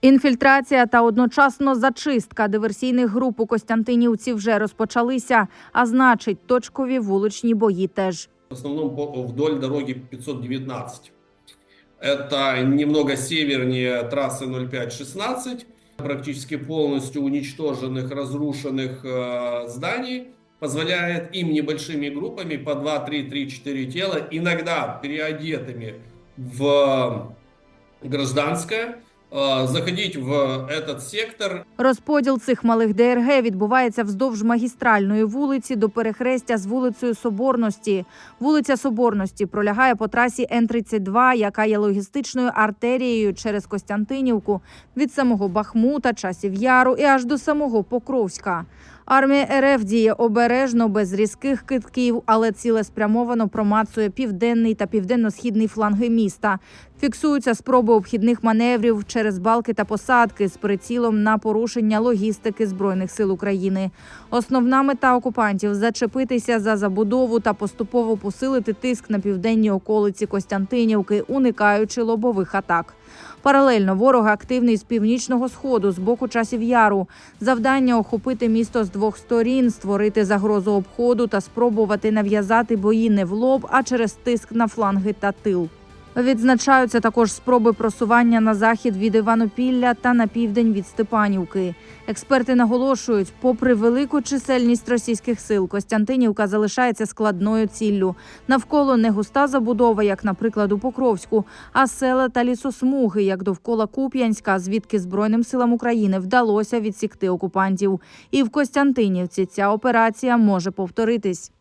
Інфільтрація та одночасно зачистка диверсійних груп у Костянтинівці вже розпочалися, а значить, точкові вуличні бої теж. В основном по- вдоль дороги 519. Это немного севернее трассы 0516. Практически полностью уничтоженных, разрушенных э, зданий позволяет им небольшими группами по 2, 3, 3, 4 тела, иногда переодетыми в гражданское, заходить в этот сектор Розподіл цих малих ДРГ відбувається вздовж магістральної вулиці до перехрестя з вулицею Соборності. Вулиця Соборності пролягає по трасі Н-32, яка є логістичною артерією через Костянтинівку від самого Бахмута, часів Яру і аж до самого Покровська. Армія РФ діє обережно, без різких китків, але цілеспрямовано промацує південний та південно-східний фланги міста. Фіксуються спроби обхідних маневрів через балки та посадки з прицілом на порушення логістики збройних сил України. Основна мета окупантів зачепитися за забудову та поступово посилити тиск на південні околиці Костянтинівки, уникаючи лобових атак. Паралельно ворог активний з північного сходу, з боку часів яру. Завдання охопити місто з двох сторін, створити загрозу обходу та спробувати нав'язати бої не в лоб, а через тиск на фланги та тил. Відзначаються також спроби просування на захід від Іванопілля та на південь від Степанівки. Експерти наголошують, попри велику чисельність російських сил, Костянтинівка залишається складною ціллю. Навколо не густа забудова, як, наприклад, у Покровську, а села та лісосмуги, як довкола Куп'янська, звідки Збройним силам України вдалося відсікти окупантів. І в Костянтинівці ця операція може повторитись.